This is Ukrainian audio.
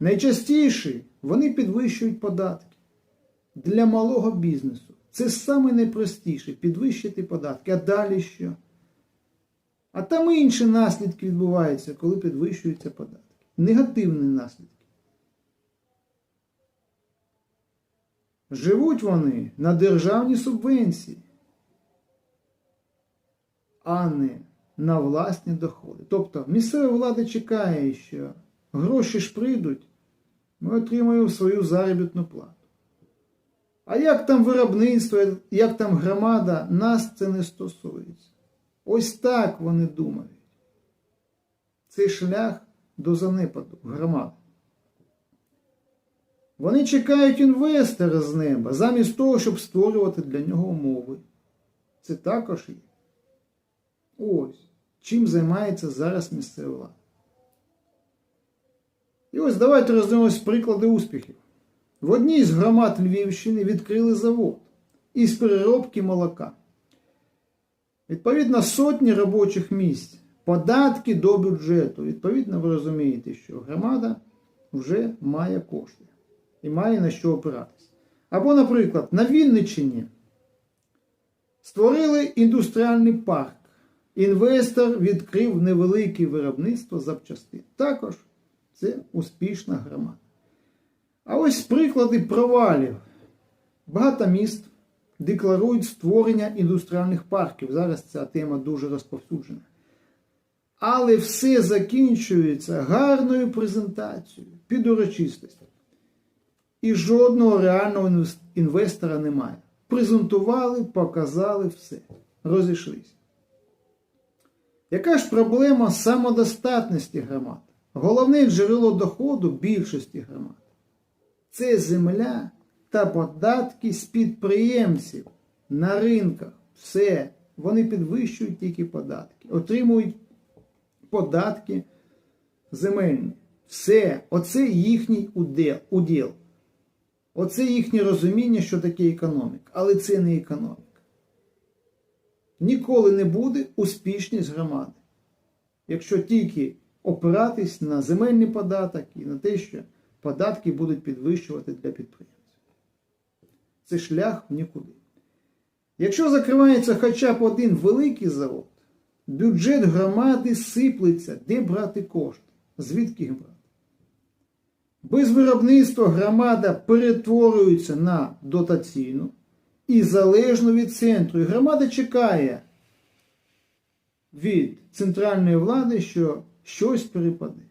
Найчастіше вони підвищують податки для малого бізнесу. Це саме найпростіше підвищити податки. А далі що? А там інші наслідки відбуваються, коли підвищуються податки. Негативні наслідки. Живуть вони на державні субвенції, а не на власні доходи. Тобто місцева влада чекає, що гроші ж прийдуть, ми отримаємо свою заробітну плату. А як там виробництво, як там громада, нас це не стосується. Ось так вони думають. Це шлях до занепаду громади. Вони чекають інвестора з неба, замість того, щоб створювати для нього умови. Це також є. Ось чим займається зараз місцева влада. І ось давайте роздивимось приклади успіхів. В одній з громад Львівщини відкрили завод із переробки молока. Відповідно, сотні робочих місць, податки до бюджету. Відповідно, ви розумієте, що громада вже має кошти і має на що опиратися. Або, наприклад, на Вінниччині створили індустріальний парк. Інвестор відкрив невелике виробництво запчастин. Також це успішна громада. А ось приклади провалів. Багато міст декларують створення індустріальних парків. Зараз ця тема дуже розповсюджена. Але все закінчується гарною презентацією під урочистості. І жодного реального інвестора немає. Презентували, показали все. Розійшлися. Яка ж проблема самодостатності громад? Головне джерело доходу більшості громад це земля та податки з підприємців на ринках. Все. Вони підвищують тільки податки, отримують податки земельні. Все. Оце їхній уділ. Оце їхнє розуміння, що таке економіка. Але це не економіка. Ніколи не буде успішність громади, якщо тільки опиратись на земельний податок і на те, що податки будуть підвищувати для підприємців. Це шлях нікуди. Якщо закривається хоча б один великий завод, бюджет громади сиплеться, де брати кошти, звідки їх брати. Без виробництва громада перетворюється на дотаційну і залежно від центру. І громада чекає від центральної влади, що щось перепаде.